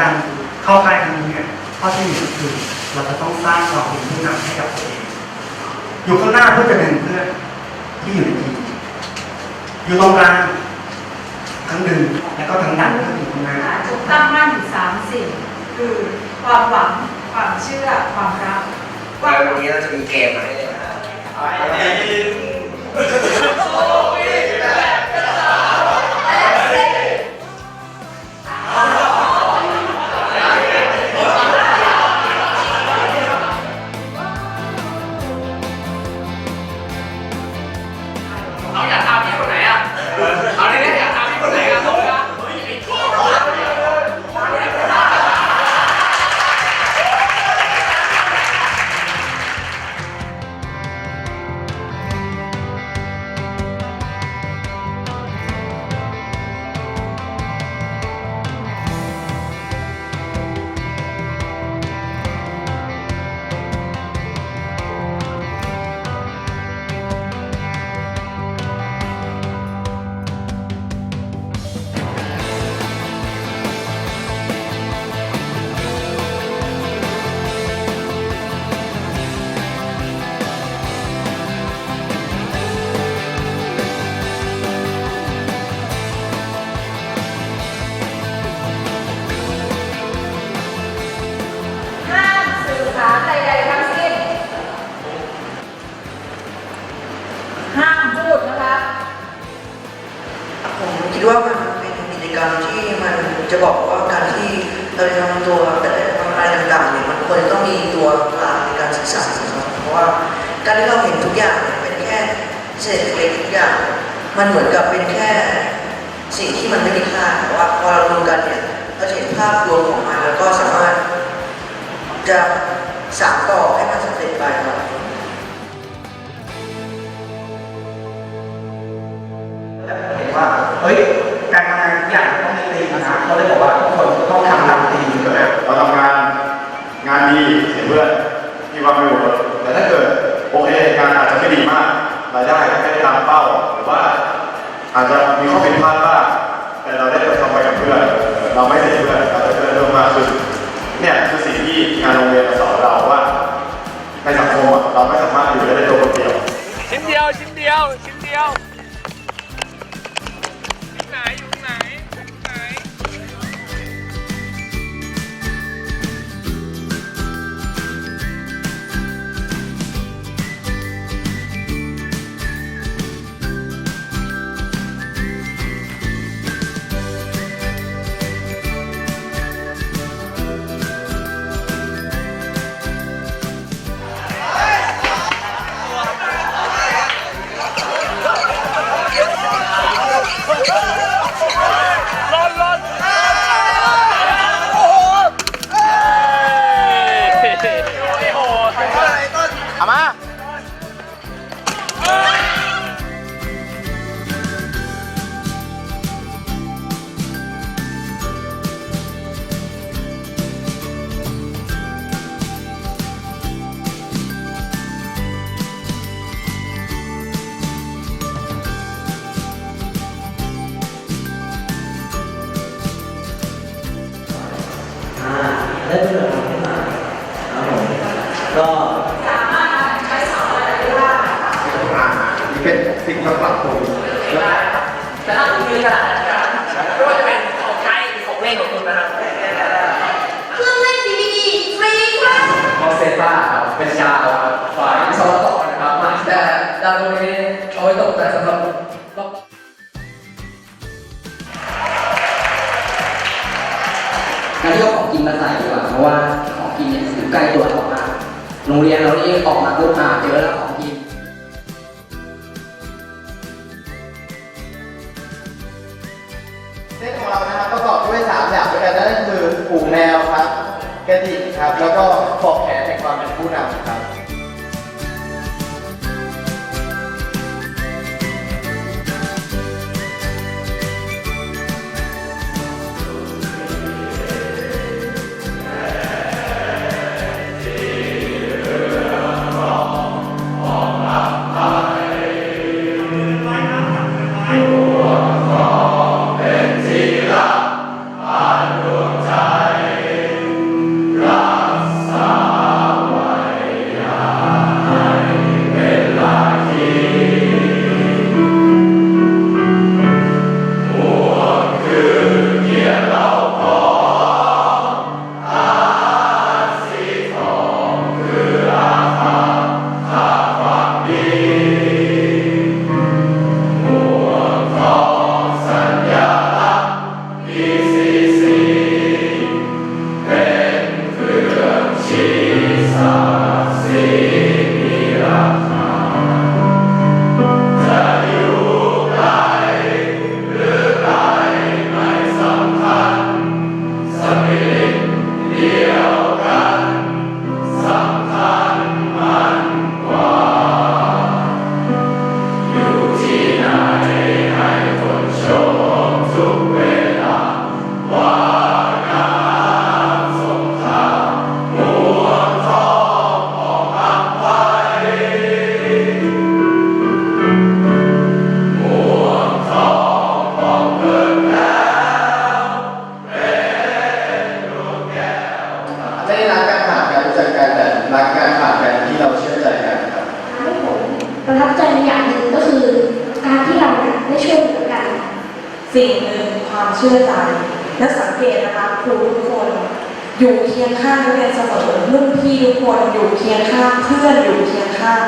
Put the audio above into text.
การเข้าค่ายครั้งนี้เนี่ยข้อที่หนึ่งก็คือเราจะต้องสร้างความเป็นผู้นำให้กับตัวเอง อยู่ข้างหน้าเพื่อจะเป็นเพื่อนที่อยู่ในทีมอยู่ตรงกลางทั้งดึงแล้วก็ทั้งดันเพื่ออยู่ข้างหน้าจุดตั้งมั่นอยู่สามสิ่งคือความหวังความเชื่อความรักว่าวันนี้เราจะมีเกมมาให้เล่นนะครับ ที่มันจะบอกว่าการที่เราจะทำตัวแต่ทำอะไรต่างๆเนี่ยมันควรจะต้องมีตัวกลางในการศึกษานะครับเพราะว่าการที่เราเห็นทุกอย่างเป็นแค่เศษเล็กๆทุกอย่าง มันเหมือนกับเป็นแค่สิ่งที่มันไม่มีค่าแต่ว่าพอเราดูกันเนี่ยเราจะเห็นภาพรวมของมันแล้วก็สามารถจะ นะเขาเลยบอกว่าทุกคนต้องทำตามตีมก็แบบเราทำงานงานดีเห็นเพื่อนที่ว่าไม่เวิร์กแต่ถ้าเกิดโอเคงานอาจจะไม่ดีมากรายได้ไม่ได้ตามเป้าหรือว่า อาจจะมีข้อผิดพลาดบ้างแต่เราได้ทำไปกับเพื่อน เราไม่เสียเพื่อนเราจะเพื่อนเพิ่มมากขึ้นเนี่ยคือสิ่งที่งานโรงเรียนมาสอนเราว่าในสังคมอะเราไม่สามารถอยู่ได้โดยคนเดียวชิ้นเดียวชิ้นเดียวชิ้นเดียว ได้ประโยชน์ขึ้นมาครับผมก็อ่านี่เป็นสิ่งที่ปรับปรุงแต่ถ้าคุณมีกระดาษไม่ว่าจะเป็นของใช้หรือของเล่นของคุณนะครับเครื่องเล่นดีดีฟรีครับคอเซต้าครับเป็นยาวครับฝ่ายวิศวกรนะครับมาแต่ดาวตรงนี้เอาไว้ตกแต่สำหรับ การที่เอาของกินมาใส่ดีกว่าเพราะว่าของกินเนี่ยอยู่ใกล้ตัวเรามากโรงเรียนเรานี่ออกมาปุ๊บมาเจอแล้วของกินเส้นของเรานะครับประกอบด้วยสามอย่างด้วยกันนั่นคือผูกแนวครับกระดิ่งครับ แล้วก็ปอกแขนแห่งความเป็นผู้นำครับ เชื่อเหมือกัน สิ่งหนึ่งความเชื่อใจ และสังเกตนะคะครูทุกคนอยู่เคียงข้างนักเรียนเสมอรุ่นพี่ทุกคนอยู่เคียงข้างเพื่อนอยู่เคียงข้าง